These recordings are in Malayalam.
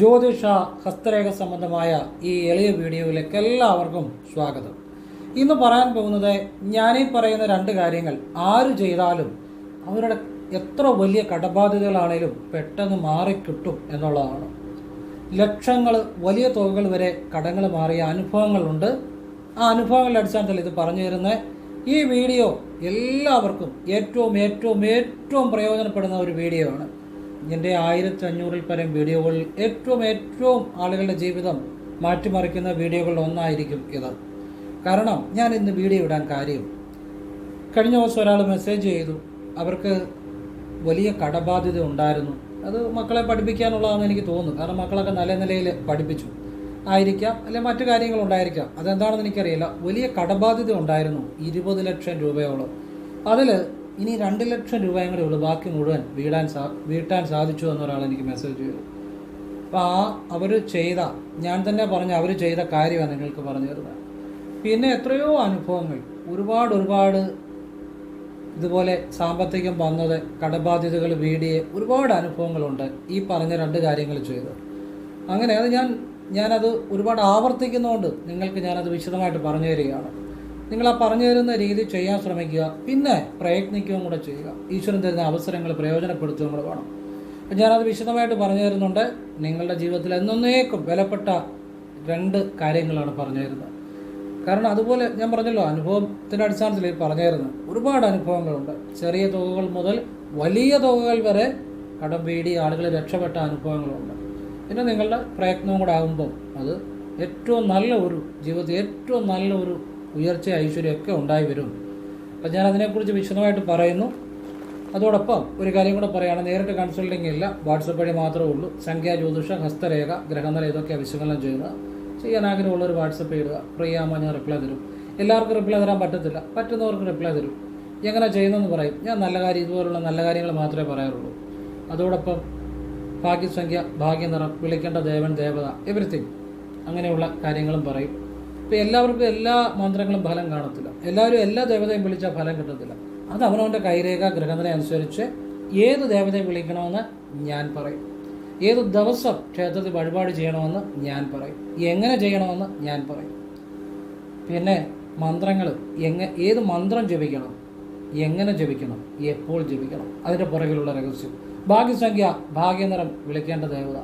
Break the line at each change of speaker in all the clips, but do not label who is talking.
ജ്യോതിഷ ഹസ്തരേഖ സംബന്ധമായ ഈ എളിയ വീഡിയോയിലേക്ക് എല്ലാവർക്കും സ്വാഗതം. ഇന്ന് പറയാൻ പോകുന്നത് ഞാനീ പറയുന്ന രണ്ട് കാര്യങ്ങൾ. ആര് ചെയ്താലും അവരുടെ എത്ര വലിയ കടബാധ്യതകളാണേലും പെട്ടെന്ന് മാറിക്കിട്ടും എന്നുള്ളതാണ്. ലക്ഷങ്ങൾ വലിയ തുകകൾ വരെ കടങ്ങൾ മാറിയ അനുഭവങ്ങളുണ്ട്. ആ അനുഭവങ്ങളുടെ അടിസ്ഥാനത്തിൽ ഇത് പറഞ്ഞു തരുന്ന ഈ വീഡിയോ എല്ലാവർക്കും ഏറ്റവും ഏറ്റവും ഏറ്റവും പ്രയോജനപ്പെടുന്ന ഒരു വീഡിയോ ആണ് എന്റെ ആയിരത്തി അഞ്ഞൂറിൽ പരം വീഡിയോകളിൽ ഏറ്റവും ഏറ്റവും ആളുകളുടെ ജീവിതം മാറ്റിമറിക്കുന്ന വീഡിയോകളിൽ ഒന്നായിരിക്കും ഇത്. കാരണം ഞാൻ ഇന്ന് വീഡിയോ ഇടാൻ കാര്യം കഴിഞ്ഞ ദിവസം ഒരാൾ മെസ്സേജ് ചെയ്തു അവർക്ക് വലിയ കടബാധ്യത ഉണ്ടായിരുന്നു. അത് മക്കളെ പഠിപ്പിക്കാനുള്ളതാണെന്ന് എനിക്ക് തോന്നുന്നു. കാരണം മക്കളൊക്കെ നല്ല നിലയിൽ പഠിപ്പിച്ചു. ആയിരിക്കാം അല്ലെ മറ്റു കാര്യങ്ങളുണ്ടായിരിക്കാം അതെന്താണെന്ന് എനിക്കറിയില്ല. വലിയ കടബാധ്യത ഉണ്ടായിരുന്നു ഇരുപത് ലക്ഷം രൂപയോളം. അതിൽ ഇനി രണ്ട് ലക്ഷം രൂപയും കൂടെ ഉള്ളൂ. ബാക്കി മുഴുവൻ വീടാൻ സാ വീട്ടാൻ സാധിച്ചു എന്നൊരാൾ എനിക്ക് മെസ്സേജ് ചെയ്തു. അപ്പോൾ ആ അവർ ചെയ്ത ഞാൻ തന്നെ പറഞ്ഞ അവർ ചെയ്ത കാര്യമാണ് നിങ്ങൾക്ക് പറഞ്ഞു തരുന്നത്. പിന്നെ എത്രയോ അനുഭവങ്ങൾ. ഒരുപാട് ഒരുപാട് ഇതുപോലെ സാമ്പത്തികം വന്നത് കടബാധ്യതകൾ വീടിയെ ഒരുപാട് അനുഭവങ്ങളുണ്ട് ഈ പറഞ്ഞ രണ്ട് കാര്യങ്ങൾ ചെയ്തു. അങ്ങനെ അത് ഞാൻ ഞാനത് ഒരുപാട് ആവർത്തിക്കുന്നതുകൊണ്ട് നിങ്ങൾക്ക് ഞാനത് വിശദമായിട്ട് പറഞ്ഞു തരികയാണ്. നിങ്ങൾ ആ പറഞ്ഞു തരുന്ന രീതി ചെയ്യാൻ ശ്രമിക്കുക. പിന്നെ പ്രയത്നിക്കുകയും കൂടെ ചെയ്യുക. ഈശ്വരൻ തരുന്ന അവസരങ്ങൾ പ്രയോജനപ്പെടുത്തുകയും കൂടെ വേണം. അപ്പം ഞാനത് വിശദമായിട്ട് പറഞ്ഞു തരുന്നുണ്ട്. നിങ്ങളുടെ ജീവിതത്തിൽ എന്നേക്കും വിലപ്പെട്ട രണ്ട് കാര്യങ്ങളാണ് പറഞ്ഞു തരുന്നത്. കാരണം അതുപോലെ ഞാൻ പറഞ്ഞല്ലോ അനുഭവത്തിന്റെ അടിസ്ഥാനത്തിൽ പറഞ്ഞു തരുന്നു. ഒരുപാട് അനുഭവങ്ങളുണ്ട്. ചെറിയ തുകകൾ മുതൽ വലിയ തുകകൾ വരെ കടം വീടി ആളുകൾ രക്ഷപ്പെട്ട അനുഭവങ്ങളുണ്ട്. പിന്നെ നിങ്ങളുടെ പ്രയത്നവും കൂടെ ആകുമ്പോൾ അത് ഏറ്റവും നല്ല ഒരു ജീവിതത്തിൽ ഏറ്റവും നല്ല ഒരു ഉയർച്ച ഐശ്വര്യമൊക്കെ ഉണ്ടായി വരും. അപ്പം ഞാൻ അതിനെക്കുറിച്ച് വിശദമായിട്ട് പറയുന്നു. അതോടൊപ്പം ഒരു കാര്യം കൂടെ പറയുകയാണ്. നേരിട്ട് കൺസൾട്ടിംഗ് ഇല്ല. വാട്സപ്പ് വഴി മാത്രമേ ഉള്ളൂ. സംഖ്യാ ജ്യോതിഷ ഹസ്തരേഖ ഗ്രഹനില ഇതൊക്കെ വിശകലനം ചെയ്യുക ചെയ്യാൻ ആഗ്രഹമുള്ളവർ വാട്സപ്പ് ഇടുക ഫ്രീ ആകുമ്പോൾ ഞാൻ റിപ്ലൈ തരും. എല്ലാവർക്കും റിപ്ലൈ തരാൻ പറ്റത്തില്ല. പറ്റുന്നവർക്ക് റിപ്ലൈ തരും. എങ്ങനെ ചെയ്യുന്നതെന്ന് പറയും. ഞാൻ നല്ല കാര്യം ഇതുപോലുള്ള നല്ല കാര്യങ്ങൾ മാത്രമേ പറയാറുള്ളൂ. അതോടൊപ്പം ഭാഗ്യസംഖ്യ ഭാഗ്യനിറം വിളിക്കേണ്ട ദേവൻ ദേവത എവറിത്തിങ് അങ്ങനെയുള്ള കാര്യങ്ങളും പറയും. ഇപ്പം എല്ലാവർക്കും എല്ലാ മന്ത്രങ്ങളും ഫലം കാണത്തില്ല. എല്ലാവരും എല്ലാ ദേവതയും വിളിച്ചാൽ ഫലം കിട്ടത്തില്ല. അത് അവനവന്റെ കൈരേഖ ഗ്രഹനില അനുസരിച്ച് ഏത് ദേവതയെ വിളിക്കണമെന്ന് ഞാൻ പറയും. ഏത് ദിവസം ക്ഷേത്രത്തിൽ വഴിപാട് ചെയ്യണമെന്ന് ഞാൻ പറയും. എങ്ങനെ ചെയ്യണമെന്ന് ഞാൻ പറയും. പിന്നെ മന്ത്രങ്ങൾ എങ്ങ ഏത് മന്ത്രം ജപിക്കണം? എങ്ങനെ ജപിക്കണം? എപ്പോൾ ജപിക്കണം? അതിന്റെ പുറകിലുള്ള രഹസ്യം. ഭാഗ്യസംഖ്യ ഭാഗ്യനിറം വിളിക്കേണ്ട ദേവത.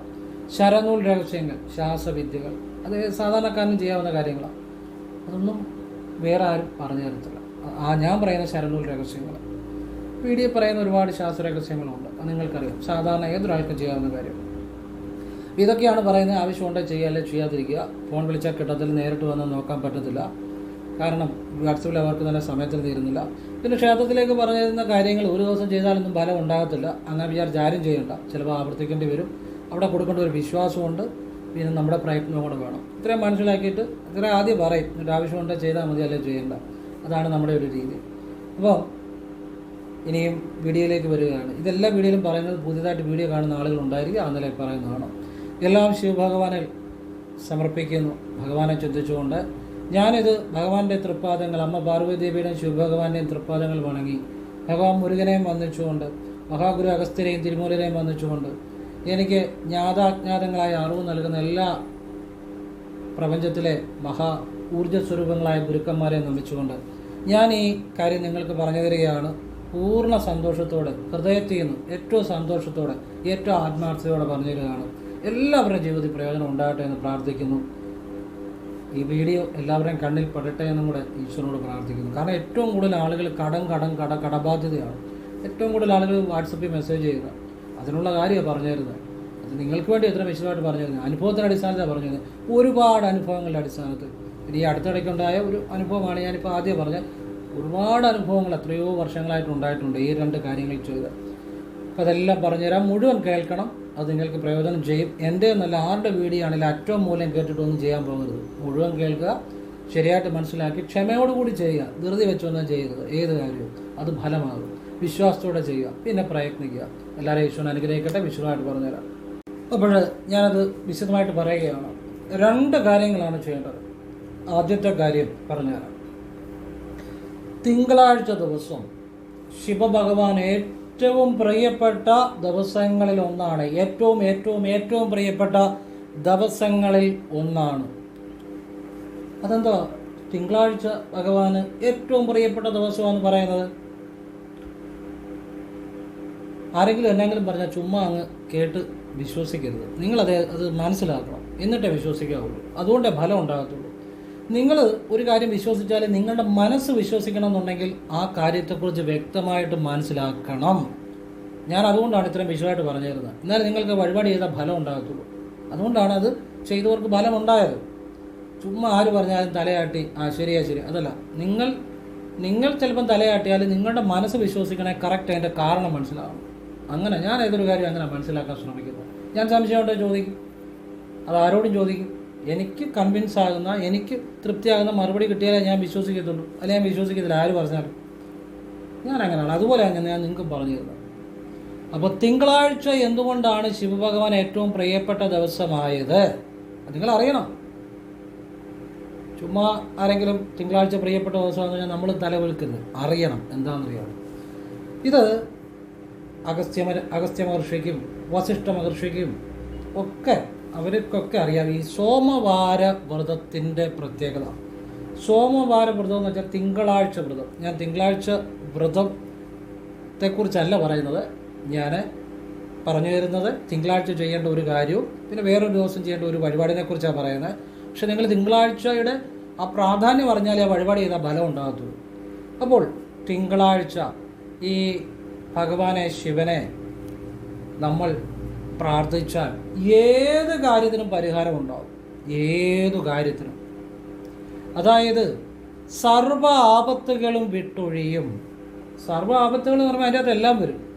ശരനൂൽ രഹസ്യങ്ങൾ ശ്വാസവിദ്യകൾ അത് സാധാരണക്കാരനും ചെയ്യാവുന്ന കാര്യങ്ങളാണ് അതൊന്നും വേറെ ആരും പറഞ്ഞു തരത്തില്ല. ആ ഞാൻ പറയുന്ന ശരണൂൽ രഹസ്യങ്ങൾ. വീഡിയോ പറയുന്ന ഒരുപാട് ശാസ്ത്ര രഹസ്യങ്ങളുണ്ട്. അത് നിങ്ങൾക്കറിയാം. സാധാരണ ഏതൊരാൾക്കും ചെയ്യാവുന്ന കാര്യം. ഇതൊക്കെയാണ് പറയുന്നത് ആവശ്യമുണ്ടോ ചെയ്യുക അല്ലെങ്കിൽ ചെയ്യാതിരിക്കുക. ഫോൺ വിളിച്ചാൽ കിട്ടത്തില്ല നേരിട്ട് വന്ന് നോക്കാൻ പറ്റത്തില്ല. കാരണം വാട്സപ്പിൽ അവർക്ക് തന്നെ സമയത്തിൽ തീരുന്നില്ല. പിന്നെ ക്ഷേത്രത്തിലേക്ക് പറഞ്ഞിരുന്ന കാര്യങ്ങൾ ഒരു ദിവസം ചെയ്താലൊന്നും ഫലം ഉണ്ടാകത്തില്ല. അങ്ങനെ വിചാരിച്ച് ആരും ചെയ്യണ്ട. ചിലപ്പോൾ ആവർത്തിക്കേണ്ടി വരും. അവിടെ കൊടുക്കേണ്ട ഒരു വിശ്വാസമുണ്ട്. പിന്നെ നമ്മുടെ പ്രയത്നം കൂടെ വേണം. ഇത്രയും മനസ്സിലാക്കിയിട്ട് ഇത്ര ആദ്യം പറയും. എന്നിട്ട് ആവശ്യമുണ്ടെങ്കിൽ ചെയ്താൽ മതി അല്ലെങ്കിൽ ചെയ്യേണ്ട. അതാണ് നമ്മുടെ ഒരു രീതി. അപ്പോൾ ഇനിയും വീഡിയോയിലേക്ക് വരികയാണ്. ഇതെല്ലാ വീഡിയോയിലും പറയുന്നത് പുതിയതായിട്ട് വീഡിയോ കാണുന്ന ആളുകൾ ഉണ്ടായിരിക്കും. ആ നിലയിൽ പറയുന്നതാണ് എല്ലാം ശിവഭഗവാനിൽ സമർപ്പിക്കുന്നു. ഭഗവാനെ ചിന്തിച്ചുകൊണ്ട് ഞാനിത് ഭഗവാന്റെ തൃപ്പാദങ്ങൾ അമ്മ പാർവതിദേവിയുടെയും ശിവഭഗവാന്റെയും തൃപ്പാദങ്ങൾ വണങ്ങി. ഭഗവാൻ മുരുകനെയും വന്നിച്ചുകൊണ്ട് മഹാഗുരു അഗസ്ത്യരെയും തിരുമൂലനെയും വന്ദിച്ചുകൊണ്ട് എനിക്ക് ജ്ഞാതാജ്ഞാതങ്ങളായ അറിവ് നൽകുന്ന എല്ലാ പ്രപഞ്ചത്തിലെ മഹാ ഊർജ സ്വരൂപങ്ങളായ ഗുരുക്കന്മാരെ നമിച്ചുകൊണ്ട് ഞാൻ ഈ കാര്യം നിങ്ങൾക്ക് പറഞ്ഞു തരികയാണ്. പൂർണ സന്തോഷത്തോടെ ഹൃദയത്തിൽ നിന്ന് ഏറ്റവും സന്തോഷത്തോടെ ഏറ്റവും ആത്മാർത്ഥതയോടെ പറഞ്ഞു തരികയാണ്. എല്ലാവരുടെയും ജീവിതത്തിൽ പ്രയോജനം ഉണ്ടാകട്ടെ എന്ന് പ്രാർത്ഥിക്കുന്നു. ഈ വീഡിയോ എല്ലാവരെയും കണ്ണിൽ പെടട്ടെ എന്നും കൂടെ ഈശ്വരനോട് പ്രാർത്ഥിക്കുന്നു. കാരണം ഏറ്റവും കൂടുതൽ ആളുകൾ കടം കടം കട കടബാധ്യതയാണ്. ഏറ്റവും കൂടുതൽ ആളുകൾ വാട്സപ്പിൽ മെസ്സേജ് ചെയ്യുക. അതിനുള്ള കാര്യമാണ് പറഞ്ഞു തരുന്നത് അത് നിങ്ങൾക്ക് വേണ്ടി എത്ര വിശദമായിട്ട് പറഞ്ഞു തരുന്നത് അനുഭവത്തിന്റെ അടിസ്ഥാനത്തിലാണ് പറഞ്ഞു ഒരുപാട് അനുഭവങ്ങളുടെ അടിസ്ഥാനത്തിൽ. ഇനി ഈ അടുത്തിടയ്ക്കുണ്ടായ ഒരു അനുഭവമാണ് ഞാനിപ്പോൾ ആദ്യം പറഞ്ഞത്. ഒരുപാട് അനുഭവങ്ങൾ എത്രയോ വർഷങ്ങളായിട്ട് ഉണ്ടായിട്ടുണ്ട് ഈ രണ്ട് കാര്യങ്ങൾ ചെയ്ത്. അപ്പോൾ അതെല്ലാം പറഞ്ഞുതരാം. മുഴുവൻ കേൾക്കണം. അത് നിങ്ങൾക്ക് പ്രയോജനം ചെയ്യും. എന്റെ നല്ല ആരുടെ വീഡിയോ ഏറ്റവും അറ്റവും മൂലം കേട്ടിട്ടൊന്നും ചെയ്യാൻ പോകരുത്. മുഴുവൻ കേൾക്കുക ശരിയായിട്ട് മനസ്സിലാക്കി ക്ഷമയോടുകൂടി ചെയ്യുക. ധൃതി വെച്ചൊന്നും ചെയ്യരുത്. ഏത് കാര്യവും. അത് ഫലമാകും. വിശ്വാസത്തോടെ ചെയ്യുക പിന്നെ പ്രയത്നിക്കുക. എല്ലാവരെയും ഈശ്വരൻ അനുഗ്രഹിക്കട്ടെ വിശദമായിട്ട് പറഞ്ഞുതരാം. അപ്പോൾ ഞാനത് വിശദമായിട്ട് പറയുകയാണ്. രണ്ട് കാര്യങ്ങളാണ് ചെയ്യേണ്ടത്. ആദ്യത്തെ കാര്യം പറഞ്ഞുതരാം. തിങ്കളാഴ്ച ദിവസം ശിവഭഗവാൻ ഏറ്റവും പ്രിയപ്പെട്ട ദിവസങ്ങളിൽ ഒന്നാണ് ഏറ്റവും ഏറ്റവും ഏറ്റവും പ്രിയപ്പെട്ട ദിവസങ്ങളിൽ ഒന്നാണ്. അതെന്താ? തിങ്കളാഴ്ച ഭഗവാന് ഏറ്റവും പ്രിയപ്പെട്ട ദിവസമാണ് പറയുന്നത്? ആരെങ്കിലും എന്നെങ്കിലും പറഞ്ഞാൽ ചുമ്മാ അങ്ങ് കേട്ട് വിശ്വസിക്കരുത്. നിങ്ങളത് അത് മനസ്സിലാക്കണം. എന്നിട്ടേ വിശ്വസിക്കാവുള്ളൂ. അതുകൊണ്ടേ ഫലം ഉണ്ടാകത്തുള്ളൂ. നിങ്ങൾ ഒരു കാര്യം വിശ്വസിച്ചാൽ നിങ്ങളുടെ മനസ്സ് വിശ്വസിക്കണം എന്നുണ്ടെങ്കിൽ ആ കാര്യത്തെക്കുറിച്ച് വ്യക്തമായിട്ട് മനസ്സിലാക്കണം. ഞാൻ അതുകൊണ്ടാണ് ഇത്രയും വിശദമായിട്ട് പറഞ്ഞിരുന്നത്. എന്നാലും നിങ്ങൾക്ക് വഴിപാട് ചെയ്താൽ ഫലം ഉണ്ടാകത്തുള്ളൂ. അതുകൊണ്ടാണ് അത് ചെയ്തവർക്ക് ഫലം ഉണ്ടായത് ചുമ്മാ ആര് പറഞ്ഞാലും തലയാട്ടി ആ ശരിയാ ശരി അതല്ല നിങ്ങൾ നിങ്ങൾ ചിലപ്പം തലയാട്ടിയാൽ നിങ്ങളുടെ മനസ്സ് വിശ്വസിക്കണേ കറക്റ്റ് അതിന്റെ കാരണം മനസ്സിലാവണം. അങ്ങനെ ഞാൻ ഏതൊരു കാര്യം അങ്ങനെ മനസ്സിലാക്കാൻ ശ്രമിക്കുന്നു. ഞാൻ സംശയമുണ്ടോ ചോദിക്കും. അത് ആരോടും ചോദിക്കും. എനിക്ക് കൺവിൻസ് ആകുന്ന എനിക്ക് തൃപ്തിയാകുന്ന മറുപടി കിട്ടിയാലേ ഞാൻ വിശ്വസിക്കത്തുള്ളൂ. അല്ലെങ്കിൽ ഞാൻ വിശ്വസിക്കത്തില്ല ആര് പറഞ്ഞാലും. ഞാൻ അങ്ങനെയാണ്. അതുപോലെ അങ്ങനെ ഞാൻ നിങ്ങൾക്കും പറഞ്ഞു തരുന്നത് അപ്പോൾ തിങ്കളാഴ്ച എന്തുകൊണ്ടാണ് ശിവഭഗവാൻ ഏറ്റവും പ്രിയപ്പെട്ട ദിവസമായത്? നിങ്ങൾ അറിയണം. ചുമ്മാ ആരെങ്കിലും തിങ്കളാഴ്ച പ്രിയപ്പെട്ട ദിവസമാണെന്ന് പറഞ്ഞാൽ നമ്മൾ തലവെൽക്കരുത് അറിയണം. എന്താണെന്നറിയാം ഇത് അഗസ്ത്യ അഗസ്ത്യ മഹർഷിക്കും വസിഷ്ഠ മഹർഷിക്കും ഒക്കെ അവർക്കൊക്കെ അറിയാം ഈ സോമവാര വ്രതത്തിന്റെ പ്രത്യേകത. സോമവാര വ്രതം എന്ന് വെച്ചാൽ തിങ്കളാഴ്ച വ്രതം. ഞാൻ തിങ്കളാഴ്ച വ്രതത്തെക്കുറിച്ചല്ല പറയുന്നത്. ഞാൻ പറഞ്ഞു തരുന്നത് തിങ്കളാഴ്ച ചെയ്യേണ്ട ഒരു കാര്യവും പിന്നെ വേറൊരു ദിവസം ചെയ്യേണ്ട ഒരു വഴിപാടിനെ കുറിച്ചാണ് പറയുന്നത്. പക്ഷെ നിങ്ങൾ തിങ്കളാഴ്ചയുടെ ആ പ്രാധാന്യം പറഞ്ഞാൽ ആ വഴിപാട് ചെയ്താൽ ഫലം ഉണ്ടാകത്തുള്ളൂ. അപ്പോൾ തിങ്കളാഴ്ച ഈ ഭഗവാനെ ശിവനെ നമ്മൾ പ്രാർത്ഥിച്ചാൽ ഏത് കാര്യത്തിനും പരിഹാരം ഉണ്ടാകും ഏതു കാര്യത്തിനും. അതായത് സർവ ആപത്തുകളും വിട്ടൊഴിയും. സർവ ആപത്തുകൾ എന്ന് പറഞ്ഞാൽ അതിന്റെ അകത്ത് എല്ലാം വരും.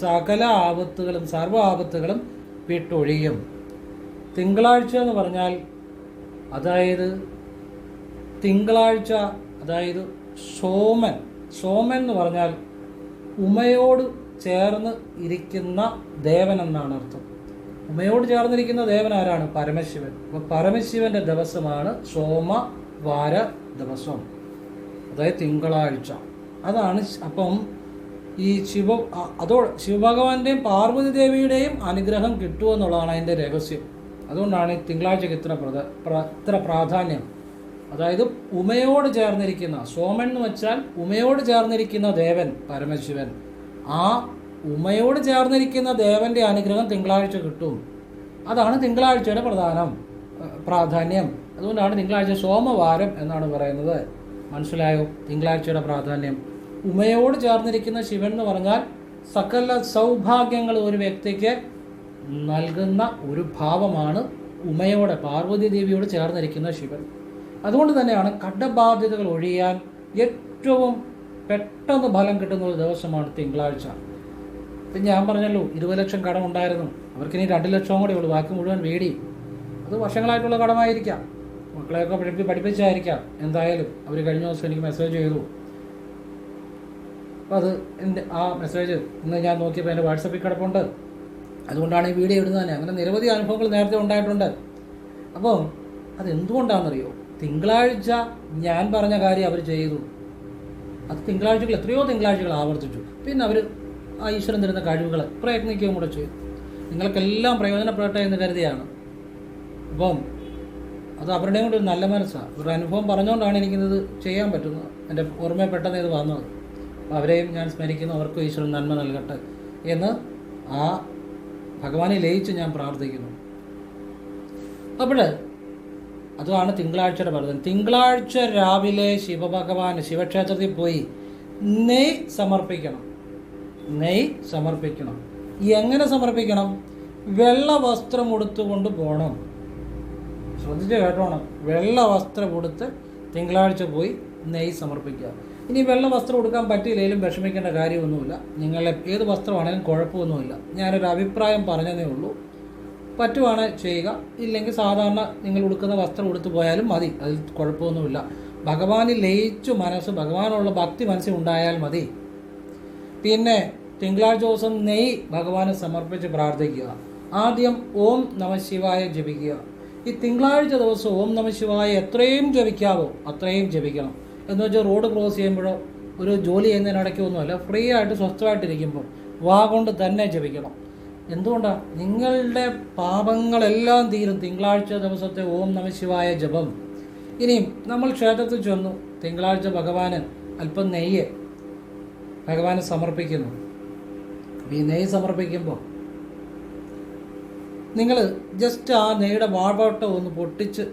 സകല ആപത്തുകളും സർവ ആപത്തുകളും വിട്ടൊഴിയും. തിങ്കളാഴ്ച എന്ന് പറഞ്ഞാൽ അതായത് തിങ്കളാഴ്ച അതായത് സോമൻ. സോമൻ എന്ന് പറഞ്ഞാൽ ഉമയോട് ചേർന്ന് ഇരിക്കുന്ന ദേവൻ എന്നാണ് അർത്ഥം. ഉമയോട് ചേർന്നിരിക്കുന്ന ദേവൻ ആരാണ്? പരമശിവൻ. അപ്പോൾ പരമശിവന്റെ ദിവസമാണ് സോമ വാര ദിവസം. അതായത് തിങ്കളാഴ്ച. അതാണ് അപ്പം ഈ ശിവ അതോ ശിവഭഗവാന്റെയും പാർവതി ദേവിയുടെയും അനുഗ്രഹം കിട്ടുമെന്നുള്ളതാണ് അതിന്റെ രഹസ്യം. അതുകൊണ്ടാണ് ഈ തിങ്കളാഴ്ചക്ക് ഇത്ര പ്രധ പ്ര- ഇത്ര പ്രാധാന്യം. അതായത് ഉമയോട് ചേർന്നിരിക്കുന്ന സോമൻ എന്ന് വെച്ചാൽ ഉമയോട് ചേർന്നിരിക്കുന്ന ദേവൻ പരമശിവൻ. ആ ഉമയോട് ചേർന്നിരിക്കുന്ന ദേവന്റെ അനുഗ്രഹം തിങ്കളാഴ്ച കിട്ടും. അതാണ് തിങ്കളാഴ്ചയുടെ പ്രധാനം പ്രാധാന്യം. അതുകൊണ്ടാണ് തിങ്കളാഴ്ച സോമവാരം എന്നാണ് പറയുന്നത്. മനസ്സിലായോ? തിങ്കളാഴ്ചയുടെ പ്രാധാന്യം. ഉമയോട് ചേർന്നിരിക്കുന്ന ശിവൻ എന്ന് പറഞ്ഞാൽ സകല സൗഭാഗ്യങ്ങൾ ഒരു വ്യക്തിക്ക് നൽകുന്ന ഒരു ഭാവമാണ് ഉമയോടെ പാർവതി ദേവിയോട് ചേർന്നിരിക്കുന്ന ശിവൻ. അതുകൊണ്ട് തന്നെയാണ് കടബാധ്യതകൾ ഒഴിയാൻ ഏറ്റവും പെട്ടെന്ന് ഫലം കിട്ടുന്ന ഒരു ദിവസമാണ് തിങ്കളാഴ്ച. ഇപ്പം ഞാൻ പറഞ്ഞല്ലോ ഇരുപത് ലക്ഷം കടം ഉണ്ടായിരുന്നു. അവർക്കിനി രണ്ട് ലക്ഷം കൂടെ ഉള്ളൂ. ബാക്കി മുഴുവൻ വേടി. അത് വർഷങ്ങളായിട്ടുള്ള കടമായിരിക്കാം. മക്കളെയൊക്കെ പഠിപ്പി പഠിപ്പിച്ചായിരിക്കാം. എന്തായാലും അവർ കഴിഞ്ഞ ദിവസം എനിക്ക് മെസ്സേജ് ചെയ്തു. അപ്പോൾ അത് എന്റെ ആ മെസ്സേജ് ഇന്ന് ഞാൻ നോക്കിയപ്പോൾ എന്റെ വാട്സപ്പിൽ കിടപ്പുണ്ട്. അതുകൊണ്ടാണ് ഈ വീഡിയോ ഇടുന്നത് തന്നെ. അങ്ങനെ നിരവധി അനുഭവങ്ങൾ നേരത്തെ ഉണ്ടായിട്ടുണ്ട്. അപ്പോൾ അത് എന്തുകൊണ്ടാണെന്നറിയോ തിങ്കളാഴ്ച ഞാൻ പറഞ്ഞ കാര്യം അവർ ചെയ്തു. അത് തിങ്കളാഴ്ചകൾ എത്രയോ തിങ്കളാഴ്ചകൾ ആവർത്തിച്ചു. പിന്നെ അവർ ആ ഈശ്വരൻ തരുന്ന കഴിവുകൾ പ്രയത്നിക്കുകയും കൂടെ ചെയ്തു. നിങ്ങൾക്കെല്ലാം പ്രയോജനപ്പെടട്ടെ എന്ന് കരുതിയാണ്. അപ്പം അത് അവരുടെയും കൂടി ഒരു നല്ല മനസ്സാണ് ഒരു അനുഭവം പറഞ്ഞുകൊണ്ടാണ് എനിക്കിത് ചെയ്യാൻ പറ്റുന്നത്. എന്റെ ഓർമ്മയിൽ പെട്ടെന്ന് ഇത് വന്നത്. അപ്പോൾ അവരെയും ഞാൻ സ്മരിക്കുന്നു. അവർക്കും ഈശ്വരൻ നന്മ നൽകട്ടെ എന്ന് ആ ഭഗവാനെ ലയിച്ച് ഞാൻ പ്രാർത്ഥിക്കുന്നു. അപ്പോൾ അതാണ് തിങ്കളാഴ്ചയുടെ വ്രതം തിങ്കളാഴ്ച രാവിലെ ശിവഭഗവാൻ ശിവക്ഷേത്രത്തിൽ പോയി നെയ് സമർപ്പിക്കണം. നെയ് സമർപ്പിക്കണം. എങ്ങനെ സമർപ്പിക്കണം? വെള്ള വസ്ത്രം ഉടുത്തുകൊണ്ട് പോകണം ശ്രദ്ധിച്ച് കേട്ടോണം. വെള്ള വസ്ത്രം ഉടുത്ത് തിങ്കളാഴ്ച പോയി നെയ് സമർപ്പിക്കുക. ഇനി വെള്ള വസ്ത്രം ഉടുക്കാൻ പറ്റിയില്ലെങ്കിലും വിഷമിക്കേണ്ട കാര്യമൊന്നുമില്ല. നിങ്ങൾ ഏത് വസ്ത്രമാണെങ്കിലും കുഴപ്പമൊന്നുമില്ല. ഞാനൊരു അഭിപ്രായം പറഞ്ഞതേ ഉള്ളൂ. പറ്റുവാണ് ചെയ്യുക. ഇല്ലെങ്കിൽ സാധാരണ നിങ്ങൾ ഉടുക്കുന്ന വസ്ത്രം ഉടുത്തു പോയാലും മതി. അതിൽ കുഴപ്പമൊന്നുമില്ല. ഭഗവാനിൽ ലയിച്ചു മനസ്സ് ഭഗവാനുള്ള ഭക്തി മനസ്സിൽ ഉണ്ടായാൽ മതി. പിന്നെ തിങ്കളാഴ്ച ദിവസം നെയ് ഭഗവാനെ സമർപ്പിച്ച് പ്രാർത്ഥിക്കുക. ആദ്യം ഓം നമശിവായ ജപിക്കുക. ഈ തിങ്കളാഴ്ച ദിവസം ഓം നമശിവായ എത്രയും ജപിക്കാവോ അത്രയും ജപിക്കണം. എന്ന് വെച്ചാൽ റോഡ് ക്രോസ് ചെയ്യുമ്പോഴോ ഒരു ജോലി ചെയ്യുന്നതിനിടയ്ക്കൊന്നുമല്ല ഫ്രീ ആയിട്ട് സ്വസ്ഥമായിട്ടിരിക്കുമ്പോൾ വാ കൊണ്ട് തന്നെ ജപിക്കണം. എന്തുകൊണ്ടാണ് നിങ്ങളുടെ പാപങ്ങളെല്ലാം തീരും. തിങ്കളാഴ്ച ദിവസത്തെ ഓം നമശിവായ ജപം. ഇനിയും നമ്മൾ ക്ഷേത്രത്തിൽ ചെന്നു. തിങ്കളാഴ്ച ഭഗവാന് അല്പം നെയ്യ് ഭഗവാന് സമർപ്പിക്കുന്നു. ഈ നെയ്യ് സമർപ്പിക്കുമ്പോൾ നിങ്ങൾ ജസ്റ്റ് ആ നെയ്യുടെ വാഴവട്ടം ഒന്ന് പൊട്ടിച്ച്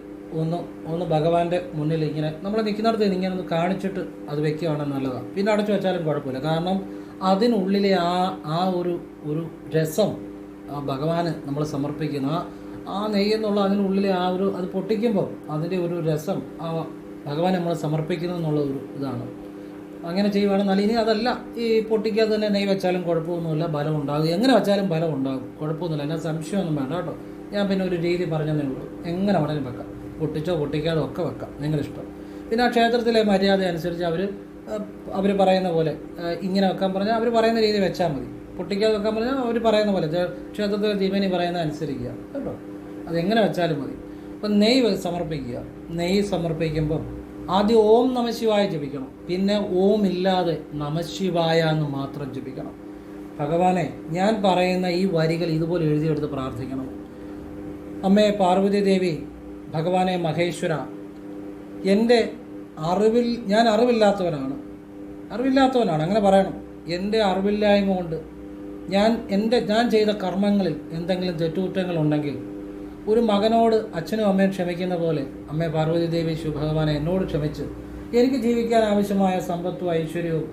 ഒന്ന് ഒന്ന് ഭഗവാന്റെ മുന്നിൽ ഇങ്ങനെ നമ്മൾ നിൽക്കുന്നിടത്ത് ഇങ്ങനെ ഒന്ന് കാണിച്ചിട്ട് അത് വെക്കുകയാണെങ്കിൽ നല്ലതാണ് പിന്നെ അടച്ചു വെച്ചാലും കുഴപ്പമില്ല. കാരണം അതിനുള്ളിലെ ആ ആ ഒരു ഒരു രസം ആ ഭഗവാന് നമ്മൾ സമർപ്പിക്കുന്ന ആ നെയ്യെന്നുള്ള അതിനുള്ളിലെ ആ ഒരു അത് പൊട്ടിക്കുമ്പോൾ അതിന്റെ ഒരു രസം ആ ഭഗവാൻ നമ്മൾ സമർപ്പിക്കുന്നു എന്നുള്ള ഒരു ഇതാണ്. അങ്ങനെ ചെയ്യുകയാണെന്നാൽ ഇനി അതല്ല. ഈ പൊട്ടിക്കാതെ തന്നെ നെയ് വെച്ചാലും കുഴപ്പമൊന്നുമില്ല. ബലം ഉണ്ടാകും. എങ്ങനെ വെച്ചാലും ബലം ഉണ്ടാകും. കുഴപ്പമൊന്നുമില്ല. എന്നാൽ സംശയമൊന്നും വേണ്ട കേട്ടോ. ഞാൻ പിന്നെ ഒരു രീതി പറഞ്ഞതേ ഉള്ളൂ. എങ്ങനെ വേണമെങ്കിലും വെക്കാം. പൊട്ടിച്ചോ പൊട്ടിക്കാതോ ഒക്കെ വെക്കാം. നിങ്ങളിഷ്ടം. പിന്നെ ആ ക്ഷേത്രത്തിലെ മര്യാദ അനുസരിച്ച് അവർ അവർ പറയുന്ന പോലെ ഇങ്ങനെ വെക്കാൻ പറഞ്ഞാൽ അവർ പറയുന്ന രീതി വെച്ചാൽ മതി. പൊട്ടിക്കാതെ വെക്കാൻ പറഞ്ഞാൽ അവർ പറയുന്ന പോലെ ക്ഷേത്രത്തിൽ ദീപനി പറയുന്ന അനുസരിക്കുക. കേട്ടോ? അതെങ്ങനെ വെച്ചാലും മതി. അപ്പം നെയ്യ് സമർപ്പിക്കുക. നെയ്യ് സമർപ്പിക്കുമ്പം ആദ്യം ഓം നമശിവായ ജപിക്കണം. പിന്നെ ഓം ഇല്ലാതെ നമശിവായ എന്ന് മാത്രം ജപിക്കണം. ഭഗവാനെ ഞാൻ പറയുന്ന ഈ വരികൾ ഇതുപോലെ എഴുതിയെടുത്ത് പ്രാർത്ഥിക്കണം. അമ്മേ പാർവതി ദേവി ഭഗവാനെ മഹേശ്വര എന്റെ അറിവിൽ ഞാൻ അറിവില്ലാത്തവനാണ്. അറിവില്ലാത്തവനാണ് അങ്ങനെ പറയണം. എന്റെ അറിവില്ലായ്മ കൊണ്ട് ഞാൻ എന്റെ ഞാൻ ചെയ്ത കർമ്മങ്ങളിൽ എന്തെങ്കിലും തെറ്റുകുറ്റങ്ങൾ ഉണ്ടെങ്കിൽ ഒരു മകനോട് അച്ഛനും അമ്മയും ക്ഷമിക്കുന്ന പോലെ അമ്മ പാർവതി ദേവി ശിവഭഗവാനെ എന്നോട് ക്ഷമിച്ച് എനിക്ക് ജീവിക്കാൻ ആവശ്യമായ സമ്പത്തും ഐശ്വര്യവും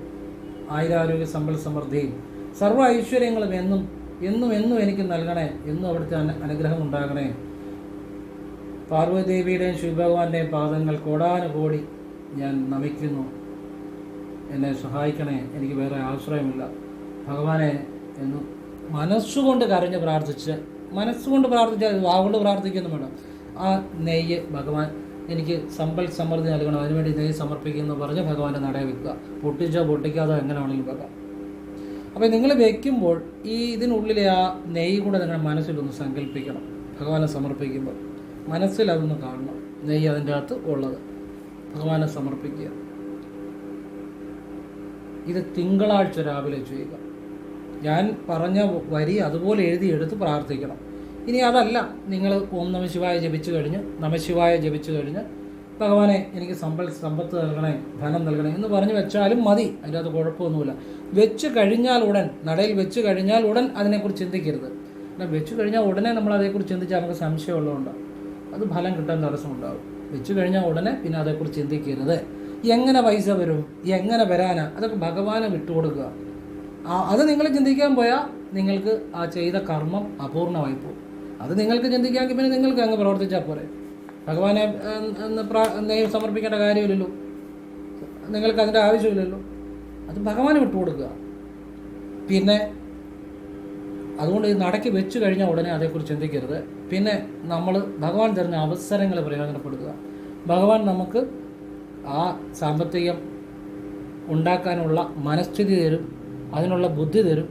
ആയുരാരോഗ്യ സമ്പൽ സമൃദ്ധിയും സർവ ഐശ്വര്യങ്ങളും എന്നും എന്നും എന്നും എനിക്ക് നൽകണേ എന്നും അവിടുത്തെ അനു- അനുഗ്രഹം ഉണ്ടാകണേ. പാർവതീദേവിയുടെയും ശിവഭഗവാന്റെയും പാദങ്ങൾ കോടാനുകോടി ഞാൻ നമിക്കുന്നു. എന്നെ സഹായിക്കണേ. എനിക്ക് വേറെ ആശ്രയമില്ല. ഭഗവാനെ എന്ന് മനസ്സുകൊണ്ട് കരഞ്ഞ് പ്രാർത്ഥിച്ച് മനസ്സുകൊണ്ട് പ്രാർത്ഥിച്ചാൽ വാവുകൊണ്ട് പ്രാർത്ഥിക്കുന്നു വേണം ആ നെയ്യ് ഭഗവാൻ എനിക്ക് സമ്പൽ സമൃദ്ധി നൽകണം. അതിനുവേണ്ടി നെയ്യ് സമർപ്പിക്കുന്നു പറഞ്ഞ് ഭഗവാന്റെ നടയെ വെക്കുക. പൊട്ടിച്ചോ പൊട്ടിക്കാതോ എങ്ങനെ വെക്കാം. അപ്പോൾ നിങ്ങൾ വെക്കുമ്പോൾ ഈ ഇതിനുള്ളിലെ ആ നെയ്യ് കൂടെ നിങ്ങളുടെ മനസ്സിലൊന്ന് സങ്കല്പിക്കണം. ഭഗവാനെ സമർപ്പിക്കുമ്പോൾ മനസ്സിൽ അതൊന്ന് കാണണം. നെയ്യ് അതിന്റെ അകത്ത് ഉള്ളത്. ഭഗവാനെ സമർപ്പിക്കുക. ഇത് തിങ്കളാഴ്ച രാവിലെ ചെയ്യുക. ഞാൻ പറഞ്ഞ വരി അതുപോലെ എഴുതി എടുത്ത് പ്രാർത്ഥിക്കണം. ഇനി അതല്ല നിങ്ങൾ ഓം നമശിവായ ജപിച്ചു കഴിഞ്ഞ് നമശിവായ ജപിച്ചു കഴിഞ്ഞ് ഭഗവാനെ എനിക്ക് സമ്പൽ സമ്പത്ത് നൽകണേ ധനം നൽകണേ എന്ന് പറഞ്ഞു വെച്ചാലും മതി അതിന്റെ അത് കുഴപ്പമൊന്നുമില്ല. വെച്ച് കഴിഞ്ഞാൽ ഉടൻ നടയിൽ വെച്ച് കഴിഞ്ഞാൽ ഉടൻ അതിനെക്കുറിച്ച് ചിന്തിക്കരുത്. വെച്ച് കഴിഞ്ഞാൽ ഉടനെ നമ്മൾ അതേക്കുറിച്ച് ചിന്തിച്ചാൽ നമുക്ക് സംശയമുള്ളതുകൊണ്ട് അത് ഫലം കിട്ടാൻ തടസ്സമുണ്ടാകും. വെച്ച് കഴിഞ്ഞാൽ ഉടനെ പിന്നെ അതേക്കുറിച്ച് ചിന്തിക്കരുത്. എങ്ങനെ പൈസ വരും? എങ്ങനെ വരാനാ? അതൊക്കെ ഭഗവാനെ വിട്ടുകൊടുക്കുക. അത് നിങ്ങൾ ചിന്തിക്കാൻ പോയാൽ നിങ്ങൾക്ക് ആ ചെയ്ത കർമ്മം അപൂർണമായി പോകും. അത് നിങ്ങൾക്ക് ചിന്തിക്കാമെങ്കിൽ പിന്നെ നിങ്ങൾക്ക് അങ്ങ് പ്രവർത്തിച്ചാൽ പോരെ. ഭഗവാനെ നെയ്യ് സമർപ്പിക്കേണ്ട കാര്യമില്ലല്ലോ. നിങ്ങൾക്ക് അതിന്റെ ആവശ്യമില്ലല്ലോ. അത് ഭഗവാനെ വിട്ടുകൊടുക്കുക. പിന്നെ അതുകൊണ്ട് ഈ നടക്കി വെച്ച് കഴിഞ്ഞാൽ ഉടനെ അതേക്കുറിച്ച് ചിന്തിക്കരുത്. പിന്നെ നമ്മൾ ഭഗവാൻ തരുന്ന അവസരങ്ങൾ പ്രയോജനപ്പെടുത്തുക. ഭഗവാൻ നമുക്ക് ആ സാമ്പത്തികം ഉണ്ടാക്കാനുള്ള മനസ്ഥിതി തരും അതിനുള്ള ബുദ്ധി തരും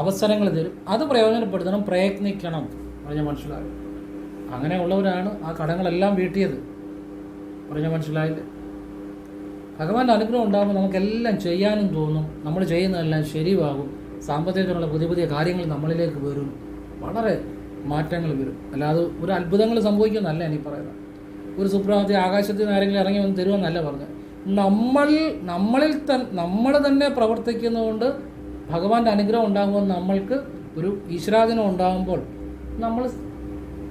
അവസരങ്ങൾ തരും. അത് പ്രയോജനപ്പെടുത്തണം പ്രയത്നിക്കണം പറഞ്ഞ മനസ്സിലായി അങ്ങനെയുള്ളവരാണ് ആ കടങ്ങളെല്ലാം വീട്ടിയത് പറഞ്ഞ മനസ്സിലായില്ലേ ഭഗവാന്റെ അനുഗ്രഹം ഉണ്ടാകുമ്പോൾ നമുക്കെല്ലാം ചെയ്യാനും തോന്നും. നമ്മൾ ചെയ്യുന്നതെല്ലാം ശരിയാകും. സാമ്പത്തികത്തിനുള്ള പുതിയ പുതിയ കാര്യങ്ങൾ നമ്മളിലേക്ക് വരും. വളരെ മാറ്റങ്ങൾ വരും. അല്ലാതെ ഒരു അത്ഭുതങ്ങൾ സംഭവിക്കുമെന്നല്ല എനിക്ക് പറയുന്നത് ഒരു സുപ്രഭാതത്തിൽ ആകാശത്തിൽ നിന്ന് ആരെങ്കിലും ഇറങ്ങി വന്ന് തരുമെന്നല്ല പറഞ്ഞത്. നമ്മൾ നമ്മളിൽ തൻ നമ്മൾ തന്നെ പ്രവർത്തിക്കുന്നതുകൊണ്ട് ഭഗവാന്റെ അനുഗ്രഹം ഉണ്ടാകുമ്പോൾ നമ്മൾക്ക് ഒരു ഈശ്വരാധീനം ഉണ്ടാകുമ്പോൾ നമ്മൾ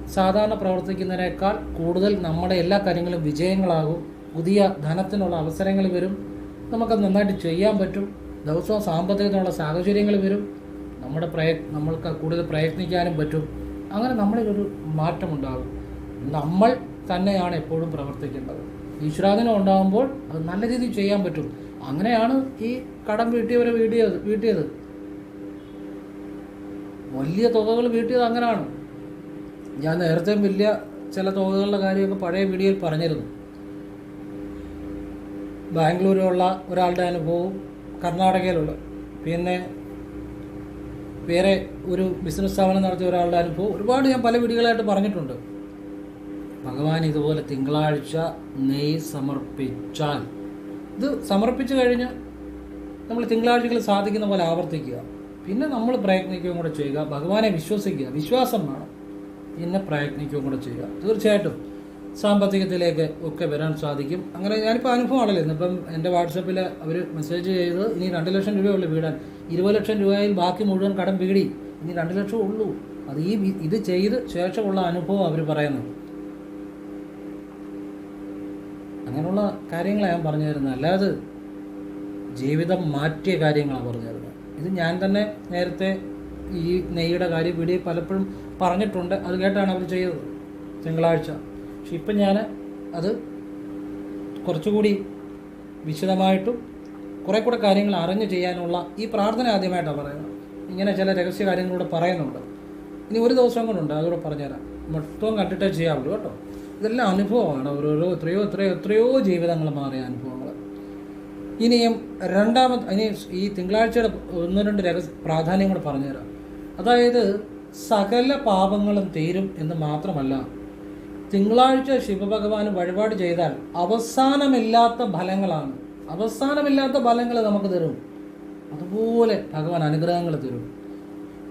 സാധാരണ പ്രവർത്തിക്കുന്നതിനേക്കാൾ കൂടുതൽ നമ്മുടെ എല്ലാ കാര്യങ്ങളും വിജയങ്ങളാകും. പുതിയ ധനത്തിനുള്ള അവസരങ്ങൾ വരും. നമുക്കത് നന്നായിട്ട് ചെയ്യാൻ പറ്റും. ദിവസവും സാമ്പത്തികത്തിനുള്ള സാഹചര്യങ്ങൾ വരും. നമ്മുടെ പ്രയ നമ്മൾക്ക് കൂടുതൽ പ്രയത്നിക്കാനും പറ്റും. അങ്ങനെ നമ്മളിലൊരു മാറ്റമുണ്ടാകും. നമ്മൾ തന്നെയാണ് എപ്പോഴും പ്രവർത്തിക്കേണ്ടത്. ഈശ്വരാധനം ഉണ്ടാകുമ്പോൾ അത് നല്ല രീതിയിൽ ചെയ്യാൻ പറ്റും. അങ്ങനെയാണ് ഈ കടം വീട്ടിയവരെ വീട്ടിയത് വീട്ടിയത്. വലിയ തുകകൾ വീട്ടിയത് അങ്ങനെയാണ്. ഞാൻ നേരത്തെ വലിയ ചില തുകകളുടെ കാര്യമൊക്കെ പഴയ വീഡിയോയിൽ പറഞ്ഞിരുന്നു. ബാംഗ്ലൂരിലുള്ള ഒരാളുടെ അനുഭവവും കർണാടകയിലുള്ള. പിന്നെ വേറെ ഒരു ബിസിനസ് സ്ഥാപനം നടത്തിയ ഒരാളുടെ അനുഭവം ഒരുപാട് ഞാൻ പല വീടുകളായിട്ട് പറഞ്ഞിട്ടുണ്ട്. ഭഗവാൻ ഇതുപോലെ തിങ്കളാഴ്ച നെയ് സമർപ്പിച്ചാൽ. ഇത് സമർപ്പിച്ചു കഴിഞ്ഞ് നമ്മൾ തിങ്കളാഴ്ചകൾ സാധിക്കുന്ന പോലെ ആവർത്തിക്കുക. പിന്നെ നമ്മൾ പ്രയത്നിക്കുകയും കൂടെ ചെയ്യുക. ഭഗവാനെ വിശ്വസിക്കുക. വിശ്വാസം വേണം. പിന്നെ പ്രയത്നിക്കുകയും കൂടെ ചെയ്യുക. തീർച്ചയായിട്ടും. സാമ്പത്തികത്തിലേക്ക് ഒക്കെ വരാൻ സാധിക്കും. അങ്ങനെ ഞാനിപ്പോൾ അനുഭവമാണല്ലോ ഇന്നിപ്പം എന്റെ വാട്സപ്പിൽ അവർ മെസ്സേജ് ചെയ്ത് ഇനി രണ്ട് ലക്ഷം രൂപയുള്ളൂ വീടാൻ. ഇരുപത് ലക്ഷം രൂപയിൽ ബാക്കി മുഴുവൻ കടം വീടി. ഇനി രണ്ട് ലക്ഷം ഉള്ളൂ. അത് ഈ ഇത് ചെയ്ത് ശേഷമുള്ള അനുഭവം അവർ പറയുന്നത്. അങ്ങനെയുള്ള കാര്യങ്ങളാണ് ഞാൻ പറഞ്ഞു തരുന്നത്. അല്ലാതെ ജീവിതം മാറ്റിയ കാര്യങ്ങളാണ് പറഞ്ഞു തരുന്നത്. ഇത് ഞാൻ തന്നെ നേരത്തെ ഈ നെയ്യുടെ കാര്യം വീഡിയോ പലപ്പോഴും പറഞ്ഞിട്ടുണ്ട്. അത് കേട്ടാണ് അവർ ചെയ്തത്. തിങ്കളാഴ്ച. പക്ഷെ ഇപ്പം ഞാൻ അത് കുറച്ചുകൂടി വിശദമായിട്ടും കുറേ കൂടെ കാര്യങ്ങൾ അറിഞ്ഞു ചെയ്യാനുള്ള ഈ പ്രാർത്ഥന ആദ്യമായിട്ടാണ് പറയുന്നത്. ഇങ്ങനെ ചില രഹസ്യ കാര്യങ്ങളൂടെ പറയുന്നുണ്ട്. ഇനി ഒരു ദിവസം കൊണ്ടുണ്ട് അതുകൂടെ പറഞ്ഞുതരാം. മൊത്തം കണ്ടിട്ടേ ചെയ്യാവുള്ളൂ കേട്ടോ. ഇതെല്ലാം അനുഭവമാണ്. ഓരോരോ എത്രയോ എത്രയോ എത്രയോ ജീവിതങ്ങൾ മാറിയ അനുഭവങ്ങൾ. ഇനിയും രണ്ടാമത് ഇനി ഈ തിങ്കളാഴ്ചയുടെ ഒന്ന് രണ്ട് രഹസ്യ പ്രാധാന്യം കൂടെ പറഞ്ഞുതരാം. അതായത് സകല പാപങ്ങളും തീരും എന്ന് മാത്രമല്ല തിങ്കളാഴ്ച ശിവഭഗവാന് വഴിപാട് ചെയ്താൽ അവസാനമില്ലാത്ത ഫലങ്ങളാണ്. അവസാനമില്ലാത്ത ഫലങ്ങൾ നമുക്ക് തരും. അതുപോലെ ഭഗവാൻ അനുഗ്രഹങ്ങൾ തരും.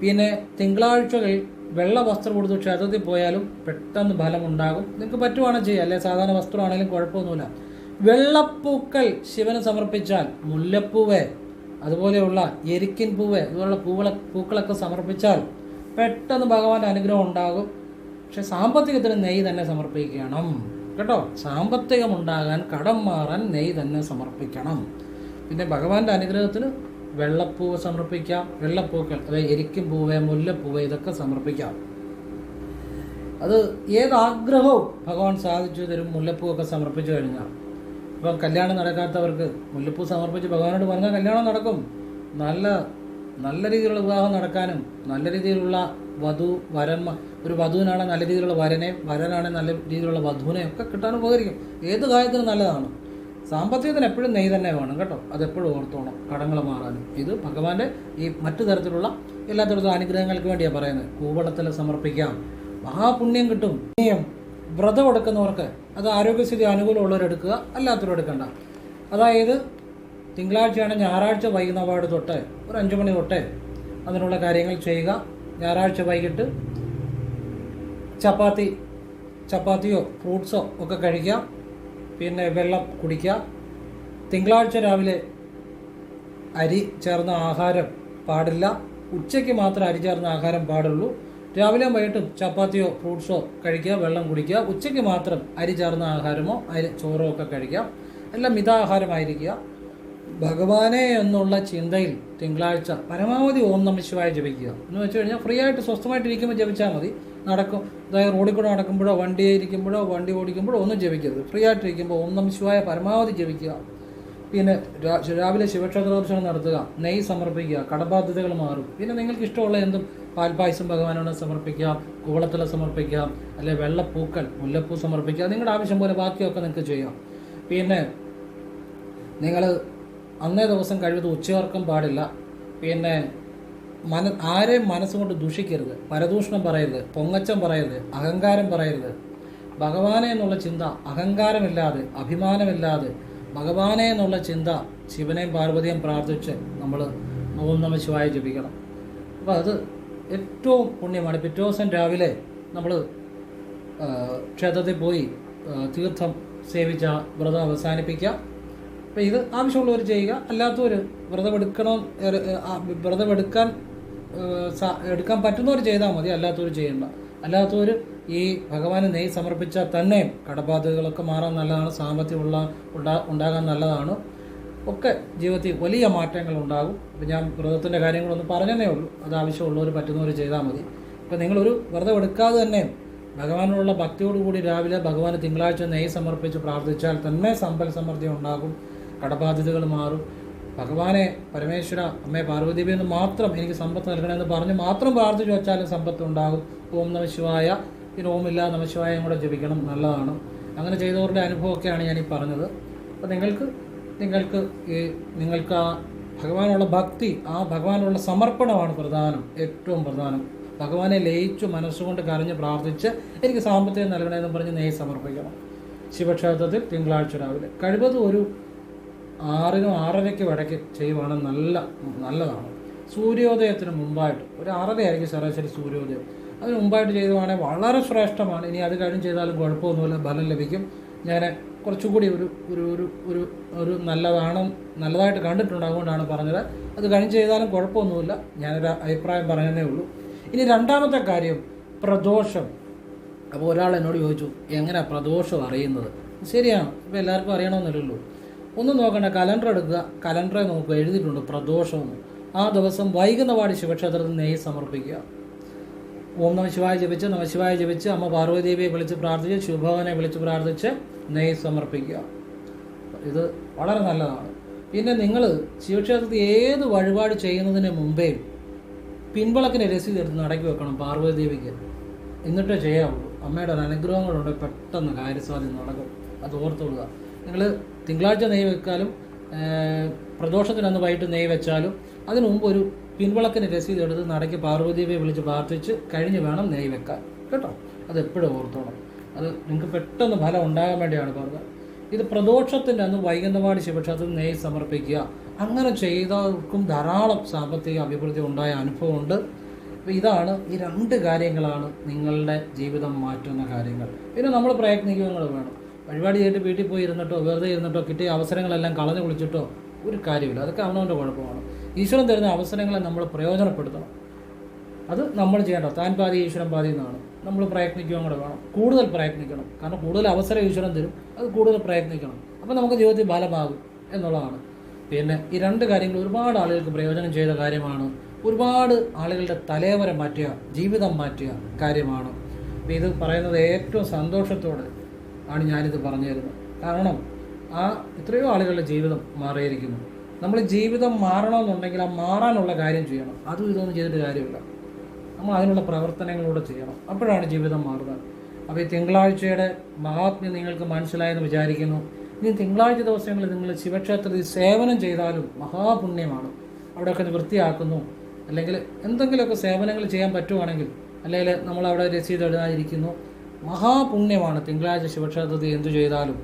പിന്നെ തിങ്കളാഴ്ചകൾ വെള്ള വസ്ത്രം കൊടുത്ത് ക്ഷേത്രത്തിൽ പോയാലും പെട്ടെന്ന് ഫലമുണ്ടാകും. നിങ്ങൾക്ക് പറ്റുവാണെങ്കിൽ ചെയ്യാം. അല്ലെ? സാധാരണ വസ്ത്രമാണെങ്കിലും കുഴപ്പമൊന്നുമില്ല. വെള്ളപ്പൂക്കൾ ശിവന് സമർപ്പിച്ചാൽ മുല്ലപ്പൂവ് അതുപോലെയുള്ള എരിക്കിൻ പൂവ് അതുപോലുള്ള പൂക്കളെ പൂക്കളൊക്കെ സമർപ്പിച്ചാൽ പെട്ടെന്ന് ഭഗവാന്റെ അനുഗ്രഹം ഉണ്ടാകും. പക്ഷെ സാമ്പത്തികത്തിന് നെയ്യ് തന്നെ സമർപ്പിക്കണം. കേട്ടോ? സാമ്പത്തികം ഉണ്ടാകാൻ കടം മാറാൻ നെയ്യ് തന്നെ സമർപ്പിക്കണം. പിന്നെ ഭഗവാന്റെ അനുഗ്രഹത്തിന് വെള്ളപ്പൂവ് സമർപ്പിക്കാം. വെള്ളപ്പൂക്കൾ അതായത് എരിക്കും പൂവ് മുല്ലപ്പൂവ് ഇതൊക്കെ സമർപ്പിക്കാം. അത് ഏതാഗ്രഹവും ഭഗവാൻ സാധിച്ചു തരും. മുല്ലപ്പൂവൊക്കെ സമർപ്പിച്ചു കഴിഞ്ഞാൽ. ഇപ്പം കല്യാണം നടക്കാത്തവർക്ക് മുല്ലപ്പൂ സമർപ്പിച്ച് ഭഗവാനോട് പറഞ്ഞാൽ കല്യാണം നടക്കും. നല്ല നല്ല രീതിയിലുള്ള വിവാഹം നടക്കാനും നല്ല രീതിയിലുള്ള വധു വരന്മ ഒരു വധുവിനാണ് നല്ല രീതിയിലുള്ള വരനെ വരനാണ് നല്ല രീതിയിലുള്ള വധുവിനെ ഒക്കെ കിട്ടാൻ ഉപകരിക്കും. ഏത് കാര്യത്തിനും നല്ലതാണ്. സാമ്പത്തികത്തിന് എപ്പോഴും നെയ് തന്നെ വേണം കേട്ടോ. അതെപ്പോഴും ഓർത്തോണം കടങ്ങൾ മാറാനും. ഇത് ഭഗവാന്റെ ഈ മറ്റു തരത്തിലുള്ള എല്ലാ തരത്തിലുള്ള അനുഗ്രഹങ്ങൾക്ക് വേണ്ടിയാണ് പറയുന്നത്. കൂവളത്തിൽ സമർപ്പിക്കാം. മഹാപുണ്യം കിട്ടും. വ്രതം എടുക്കുന്നവർക്ക് അത് ആരോഗ്യസ്ഥിതി അനുകൂലമുള്ളവർ എടുക്കുക അല്ലാത്തവർ എടുക്കണ്ട. അതായത് തിങ്കളാഴ്ചയാണ് ഞായറാഴ്ച വൈകുന്നപാട് തൊട്ട് ഒരു അഞ്ചു മണി തൊട്ട് അതിനുള്ള കാര്യങ്ങൾ ചെയ്യുക. ഞായറാഴ്ച വൈകിട്ട് ചപ്പാത്തി ചപ്പാത്തിയോ ഫ്രൂട്ട്സോ ഒക്കെ കഴിക്കാം പിന്നെ വെള്ളം കുടിക്കാം തിങ്കളാഴ്ച രാവിലെ അരി ചേർന്ന ആഹാരം പാടില്ല. ഉച്ചയ്ക്ക് മാത്രം അരി ചേർന്ന ആഹാരം പാടുള്ളൂ. രാവിലെയും വൈകിട്ടും ചപ്പാത്തിയോ ഫ്രൂട്ട്സോ കഴിക്കുക വെള്ളം കുടിക്കുക. ഉച്ചയ്ക്ക് മാത്രം അരി ചേർന്ന ആഹാരമോ അരി ചോറോ ഒക്കെ കഴിക്കാം എല്ലാം മിതാഹാരമായിരിക്കുക. ഭഗവാനെ എന്നുള്ള ചിന്തയിൽ തിങ്കളാഴ്ച പരമാവധി ഓം നമ ശിവായ ജപിക്കുക. എന്ന് വെച്ച് കഴിഞ്ഞാൽ ഫ്രീ ആയിട്ട് സ്വസ്ഥമായിട്ട് ഇരിക്കുമ്പോൾ ജപിച്ചാൽ മതി. നടക്കും. അതായത് റോഡിൽ കൂടെ നടക്കുമ്പോഴോ വണ്ടി ഇരിക്കുമ്പോഴോ വണ്ടി ഓടിക്കുമ്പോഴോ ഒന്നും ജപിക്കരുത്. ഫ്രീ ആയിട്ട് ഇരിക്കുമ്പോൾ ഓം നമ ശിവായ പരമാവധി ജപിക്കുക. പിന്നെ രാവിലെ ശിവക്ഷേത്ര ദർശനം നടത്തുക. നെയ്യ് സമർപ്പിക്കുക. കടബാധ്യതകൾ മാറും. പിന്നെ നിങ്ങൾക്ക് ഇഷ്ടമുള്ള എന്തും പാൽപായസം ഭഗവാനോട് സമർപ്പിക്കാം. കൂവളത്തില സമർപ്പിക്കാം. അല്ലെ വെള്ളപ്പൂക്കൾ മുല്ലപ്പൂ സമർപ്പിക്കുക നിങ്ങളുടെ ആവശ്യം പോലെ ബാക്കിയൊക്കെ നിങ്ങൾക്ക് ചെയ്യാം. പിന്നെ നിങ്ങൾ അന്നേ ദിവസം കഴിവത് ഉച്ചയോർക്കം പാടില്ല. പിന്നെ മന ആരെയും മനസ്സുകൊണ്ട് ദുഷിക്കരുത്. പരദൂഷണം പറയരുത്. പൊങ്ങച്ചം പറയരുത്. അഹങ്കാരം പറയരുത്. ഭഗവാനെ എന്നുള്ള ചിന്ത അഹങ്കാരമില്ലാതെ അഭിമാനമില്ലാതെ ഭഗവാനെ എന്നുള്ള ചിന്ത ശിവനെയും പാർവതിയും പ്രാർത്ഥിച്ച് നമ്മൾ ഓം നമ ശിവായി ജപിക്കണം. അപ്പോൾ അത് ഏറ്റവും പുണ്യമാണ്. പിറ്റേ ദിവസം രാവിലെ നമ്മൾ ക്ഷേത്രത്തിൽ പോയി തീർത്ഥം സേവിച്ച വ്രതം അവസാനിപ്പിക്കുക. അപ്പോൾ ഇത് ആവശ്യമുള്ളവർ ചെയ്യുക. അല്ലാത്തവർ വ്രതം എടുക്കണോ ഏ- ഏ- ആ, വ്രതം എടുക്കാൻ പറ്റുന്നവർ ചെയ്താൽ മതി. അല്ലാത്തവർ ചെയ്യണ്ട. അല്ലാത്തവർ ഈ ഭഗവാന് നെയ് സമർപ്പിച്ചാൽ തന്നെയും കടബാധകളൊക്കെ മാറാൻ നല്ലതാണ് സാമ്പത്തികമുള്ള ഉണ്ടാ ഉണ്ടാകാൻ നല്ലതാണ്. ഒക്കെ ജീവിതത്തിൽ വലിയ മാറ്റങ്ങൾ ഉണ്ടാകും. ഇപ്പം ഞാൻ വ്രതത്തിന്റെ കാര്യങ്ങളൊന്ന് പറഞ്ഞതേ ഉള്ളൂ. അത് ആവശ്യമുള്ളവർ പറ്റുന്നവർ ചെയ്താൽ മതി. ഇപ്പം നിങ്ങളൊരു വ്രതം എടുക്കാതെ തന്നെ ഭഗവാനോടുള്ള ഭക്തിയോടുകൂടി രാവിലെ ഭഗവാന് തിങ്കളാഴ്ച നെയ് സമർപ്പിച്ച് പ്രാർത്ഥിച്ചാൽ തന്നെ സമ്പൽ സമൃദ്ധി ഉണ്ടാകും. കടബാധ്യതകൾ മാറും. ഭഗവാനെ പരമേശ്വര അമ്മേ പാർവതീബി എന്ന് മാത്രം എനിക്ക് സമ്പത്ത് നൽകണമെന്ന് പറഞ്ഞ് മാത്രം പ്രാർത്ഥിച്ചു വെച്ചാലും സമ്പത്ത് ഉണ്ടാകും ഓം നമശിവായ പിന്നെ ഓം ഇല്ല നമ ശിവായം കൂടെ ജപിക്കണം നല്ലതാണ്. അങ്ങനെ ചെയ്തവരുടെ അനുഭവമൊക്കെയാണ് ഞാൻ ഈ പറഞ്ഞത്. അപ്പോൾ നിങ്ങൾക്ക് നിങ്ങൾക്ക് ഈ നിങ്ങൾക്ക് ആ ഭഗവാനുള്ള ഭക്തി ആ ഭഗവാനുള്ള സമർപ്പണമാണ് പ്രധാനം ഏറ്റവും പ്രധാനം. ഭഗവാനെ ലയിച്ചു മനസ്സുകൊണ്ട് കരഞ്ഞ് പ്രാർത്ഥിച്ച് എനിക്ക് സാമ്പത്തികം നൽകണമെന്ന് പറഞ്ഞ് നെയ്യ് സമർപ്പിക്കണം. ശിവക്ഷേത്രത്തിൽ തിങ്കളാഴ്ച രാവിലെ. കഴിവതും ഒരു ആറിനും ആറരയ്ക്ക് വടക്ക് ചെയ്യുവാണെങ്കിൽ നല്ല നല്ലതാണ്. സൂര്യോദയത്തിന് മുമ്പായിട്ട് ഒരു ആറരയായിരിക്കും ശരാശരി സൂര്യോദയം. അതിന് മുമ്പായിട്ട് ചെയ്തുവാണെങ്കിൽ വളരെ ശ്രേഷ്ഠമാണ്. ഇനി അത് കഴിഞ്ഞ് ചെയ്താലും കുഴപ്പമൊന്നുമില്ല ഫലം ലഭിക്കും. ഞാൻ കുറച്ചുകൂടി ഒരു ഒരു ഒരു ഒരു ഒരു നല്ലതാണ് നല്ലതായിട്ട് കണ്ടിട്ടുണ്ട് അതുകൊണ്ടാണ് പറഞ്ഞത്. അത് കഴിഞ്ഞ് ചെയ്താലും കുഴപ്പമൊന്നുമില്ല. ഞാനൊരു അഭിപ്രായം പറഞ്ഞതേ ഉള്ളൂ. ഇനി രണ്ടാമത്തെ കാര്യം പ്രദോഷം. അപ്പോൾ ഒരാൾ എന്നോട് ചോദിച്ചു എങ്ങനെ പ്രദോഷം അറിയുന്നത്? ശരിയാണ്. ഇപ്പോൾ എല്ലാവർക്കും അറിയണമെന്നില്ലല്ലോ. ഒന്നും നോക്കണ്ട കലണ്ടർ എടുക്കുക കലണ്ടറെ നോക്കുക എഴുതിയിട്ടുണ്ട് പ്രദോഷമെന്ന് ആ ദിവസം വൈകുന്ന പാടി ശിവക്ഷേത്രത്തിൽ നെയ്യ് സമർപ്പിക്കുക. ഓം നമ ശിവായ ജപിച്ച് നമ ശിവായ ജപിച്ച് അമ്മ പാർവതീദേവിയെ വിളിച്ച് പ്രാർത്ഥിച്ച് ശിവഭവനെ വിളിച്ച് പ്രാർത്ഥിച്ച് നെയ്യ് സമർപ്പിക്കുക. ഇത് വളരെ നല്ലതാണ്. പിന്നെ നിങ്ങൾ ശിവക്ഷേത്രത്തിൽ ഏത് വഴിപാട് ചെയ്യുന്നതിന് മുമ്പേ പിൻവിളക്കിന് രസീത് എടുത്ത് നടക്കി വെക്കണം പാർവതീദേവിക്ക്. എന്നിട്ടേ ചെയ്യാവുള്ളൂ. അമ്മയുടെ ഒരു അനുഗ്രഹങ്ങളുണ്ട് പെട്ടെന്ന് കാര്യസാധ്യം നടക്കും. അത് ഓർത്തുകൊള്ളുക നിങ്ങൾ തിങ്കളാഴ്ച നെയ്യ് വെക്കാലും പ്രദോഷത്തിന് പ്രദോഷത്തിനന്ന് വൈകിട്ട് നെയ്യ് വെച്ചാലും അതിനു മുമ്പ് ഒരു പിൻവിളക്കിന് രസീത് എടുത്ത് നടയ്ക്ക് പാർവതിയെ വിളിച്ച് പ്രാർത്ഥിച്ച് കഴിഞ്ഞ് വേണം നെയ്യ് വെക്കാൻ. കേട്ടോ? അത് എപ്പോഴും ഓർത്തോണം. അത് നിങ്ങൾക്ക് പെട്ടെന്ന് ഫലം ഉണ്ടാകാൻ വേണ്ടിയാണ് പറഞ്ഞത്. ഇത് പ്രദോഷത്തിന്റെ അന്ന് വൈകുന്നവാടി ശിവക്ഷേത്രത്തിൽ നെയ്യ് സമർപ്പിക്കുക. അങ്ങനെ ചെയ്തവർക്കും ധാരാളം സാമ്പത്തിക അഭിവൃദ്ധി ഉണ്ടായ അനുഭവമുണ്ട്. അപ്പോൾ ഇതാണ് ഈ രണ്ട് കാര്യങ്ങളാണ് നിങ്ങളുടെ ജീവിതം മാറ്റുന്ന കാര്യങ്ങൾ. പിന്നെ നമ്മൾ പ്രയത്നിക്കുക വേണം. വഴിപാട് ചെയ്തിട്ട് വീട്ടിൽ പോയി ഇരുന്നിട്ടോ വെറുതെ ഇരുന്നിട്ടോ കിട്ടിയ അവസരങ്ങളെല്ലാം കളഞ്ഞു കുളിച്ചിട്ടോ ഒരു കാര്യമില്ല അതൊക്കെ അവനവന്റെ കുഴപ്പമാണ്. ഈശ്വരൻ തരുന്ന അവസരങ്ങളെ നമ്മൾ പ്രയോജനപ്പെടുത്തണം. അത് നമ്മൾ ചെയ്യേണ്ട താൻ പാതി ഈശ്വരൻ പാതി എന്നാണ്. നമ്മൾ പ്രയത്നിക്കുകയും കൂടെ വേണം. കൂടുതൽ പ്രയത്നിക്കണം. കാരണം കൂടുതൽ അവസരം ഈശ്വരൻ തരും. അത് കൂടുതൽ പ്രയത്നിക്കണം. അപ്പോൾ നമുക്ക് ജീവിതത്തിൽ ഫലമാകും എന്നുള്ളതാണ്. പിന്നെ ഈ രണ്ട് കാര്യങ്ങൾ ഒരുപാട് ആളുകൾക്ക് പ്രയോജനം ചെയ്ത കാര്യമാണ്. ഒരുപാട് ആളുകളുടെ തലേവരെ മാറ്റിയ ജീവിതം മാറ്റിയ കാര്യമാണ്. ഇത് പറയുന്നത് ഏറ്റവും സന്തോഷത്തോടെ ആണ് ഞാനിത് പറഞ്ഞു തരുന്നത് കാരണം ആ എത്രയോ ആളുകളുടെ ജീവിതം മാറിയിരിക്കുന്നു. നമ്മൾ ജീവിതം മാറണമെന്നുണ്ടെങ്കിൽ ആ മാറാനുള്ള കാര്യം ചെയ്യണം. അതും ഇതൊന്നും ചെയ്തിട്ട് കാര്യമില്ല. നമ്മൾ അതിനുള്ള പ്രവർത്തനങ്ങളിലൂടെ ചെയ്യണം. അപ്പോഴാണ് ജീവിതം മാറുന്നത് അപ്പോൾ ഈ തിങ്കളാഴ്ചയുടെ മഹാത്മ്യം നിങ്ങൾക്ക് മനസ്സിലായെന്ന് വിചാരിക്കുന്നു. ഇനി തിങ്കളാഴ്ച ദിവസങ്ങളിൽ നിങ്ങൾ ശിവക്ഷേത്രത്തിൽ സേവനം ചെയ്താലും മഹാപുണ്യമാണ്. അവിടെയൊക്കെ വൃത്തിയാക്കുന്നു. അല്ലെങ്കിൽ എന്തെങ്കിലുമൊക്കെ സേവനങ്ങൾ ചെയ്യാൻ പറ്റുവാണെങ്കിൽ അല്ലെങ്കിൽ നമ്മൾ അവിടെ രസീത് എഴുതാതിരിക്കുന്നു മഹാപുണ്യമാണ് തിങ്കളാഴ്ച ശിവക്ഷേത്രത്തിൽ എന്തു ചെയ്താലും.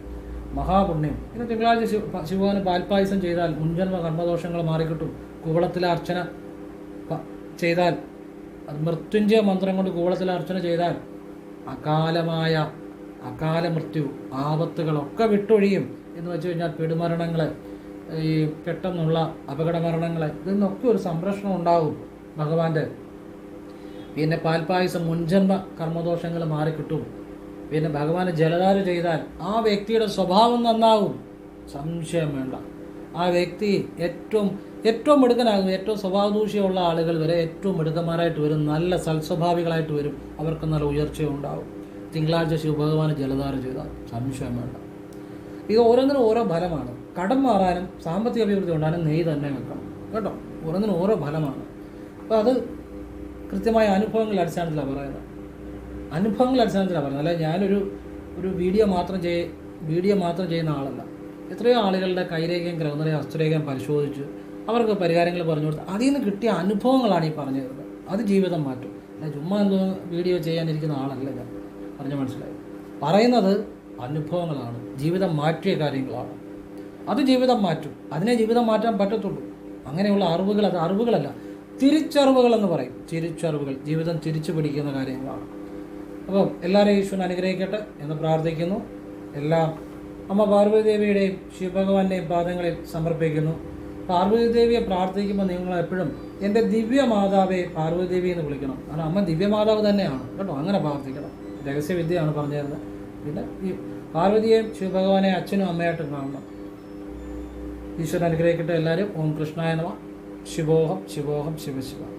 മഹാപുണ്യം. പിന്നെ തിങ്കളാഴ്ച ശിവ ശിവന് പാൽപ്പായസം ചെയ്താൽ മുൻജന്മ കർമ്മദോഷങ്ങൾ മാറിക്കിട്ടും. കുവളത്തിലെ അർച്ചന ചെയ്താൽ അത് മൃത്യുഞ്ജയ മന്ത്രം കൊണ്ട് കൂവളത്തിലെ അർച്ചന ചെയ്താൽ അകാലമായ അകാല മൃത്യു ആപത്തുകളൊക്കെ വിട്ടൊഴിയും എന്ന് വെച്ച് കഴിഞ്ഞാൽ പെടുമരണങ്ങൾ ഈ പെട്ടെന്നുള്ള അപകട മരണങ്ങൾ ഇതിൽ നിന്നൊക്കെ ഒരു സംരക്ഷണം ഉണ്ടാവും ഭഗവാന്റെ. പിന്നെ പാൽപായസം മുൻജന്മ കർമ്മദോഷങ്ങൾ മാറിക്കിട്ടും. പിന്നെ ഭഗവാന് ജലധാര ചെയ്താൽ ആ വ്യക്തിയുടെ സ്വഭാവം നന്നാവും. സംശയം വേണ്ട. ആ വ്യക്തി ഏറ്റവും ഏറ്റവും മിടുക്കനാകും ഏറ്റവും സ്വഭാവദൂഷ്യമുള്ള ആളുകൾ വരെ ഏറ്റവും മിടുക്കന്മാരായിട്ട് വരും. നല്ല സൽസ്വഭാവികളായിട്ട് വരും. അവർക്ക് നല്ല ഉയർച്ച ഉണ്ടാവും. തിങ്കളാഴ്ച ശിവഭഗവാന് ജലധാര ചെയ്താൽ സംശയം വേണ്ട. ഇത് ഓരോന്നിനും ഓരോ ഫലമാണ്. കടം മാറാനും സാമ്പത്തിക അഭിവൃദ്ധി ഉണ്ടാകാനും നെയ് തന്നെ വെക്കണം. കേട്ടോ? ഓരോന്നിനും ഓരോ ഫലമാണ്. അപ്പോൾ അത് കൃത്യമായ അനുഭവങ്ങൾ അടിസ്ഥാനത്തിലാണ് പറയുന്നത്. അനുഭവങ്ങൾ അടിസ്ഥാനത്തിലാണ് പറയുന്നത്. അല്ല ഞാനൊരു ഒരു വീഡിയോ മാത്രം ചെയ് വീഡിയോ മാത്രം ചെയ്യുന്ന ആളല്ല. എത്രയോ ആളുകളുടെ കൈരേഖയും ഗ്രഹനിലയും ഹസ്തരേഖയും പരിശോധിച്ച് അവർക്ക് പരിഹാരങ്ങൾ പറഞ്ഞു കൊടുത്ത് അതിൽ നിന്ന് കിട്ടിയ അനുഭവങ്ങളാണ് ഈ പറഞ്ഞു തരുന്നത്. അത് ജീവിതം മാറ്റും. അല്ല ചുമ്മാ എന്തോ വീഡിയോ ചെയ്യാനിരിക്കുന്ന ആളല്ല ഞാൻ. പറഞ്ഞ മനസ്സിലായി. പറയുന്നത് അനുഭവങ്ങളാണ്. ജീവിതം മാറ്റിയ കാര്യങ്ങളാണ്. അത് ജീവിതം മാറ്റും. അതിനെ ജീവിതം മാറ്റാൻ പറ്റത്തുള്ളൂ. അങ്ങനെയുള്ള അറിവുകൾ അത് അറിവുകളല്ല. തിരിച്ചറിവുകൾ എന്ന് പറയും. തിരിച്ചറിവുകൾ ജീവിതം തിരിച്ചു പിടിക്കുന്ന കാര്യങ്ങളാണ്. അപ്പം എല്ലാവരെയും ഈശ്വരൻ അനുഗ്രഹിക്കട്ടെ എന്ന് പ്രാർത്ഥിക്കുന്നു. എല്ലാം അമ്മ പാർവതിദേവിയുടെയും ശിവഭഗവാന്റെയും പാദങ്ങളിൽ സമർപ്പിക്കുന്നു. പാർവതിദേവിയെ പ്രാർത്ഥിക്കുമ്പോൾ നിങ്ങൾ എപ്പോഴും എന്റെ ദിവ്യ മാതാവെ പാർവതിദേവി എന്ന് വിളിക്കണം. കാരണം അമ്മ ദിവ്യമാതാവ് തന്നെയാണ്. കേട്ടോ? അങ്ങനെ പ്രാർത്ഥിക്കണം. രഹസ്യവിദ്യയാണ് പറഞ്ഞു തരുന്നത് പിന്നെ ഈ പാർവതിയെയും ശിവഭഗവാനെ അച്ഛനും അമ്മയായിട്ടും കാണണം. ഈശ്വരൻ അനുഗ്രഹിക്കട്ടെ എല്ലാവരും. ഓം കൃഷ്ണായ 15 합치고 합치고 15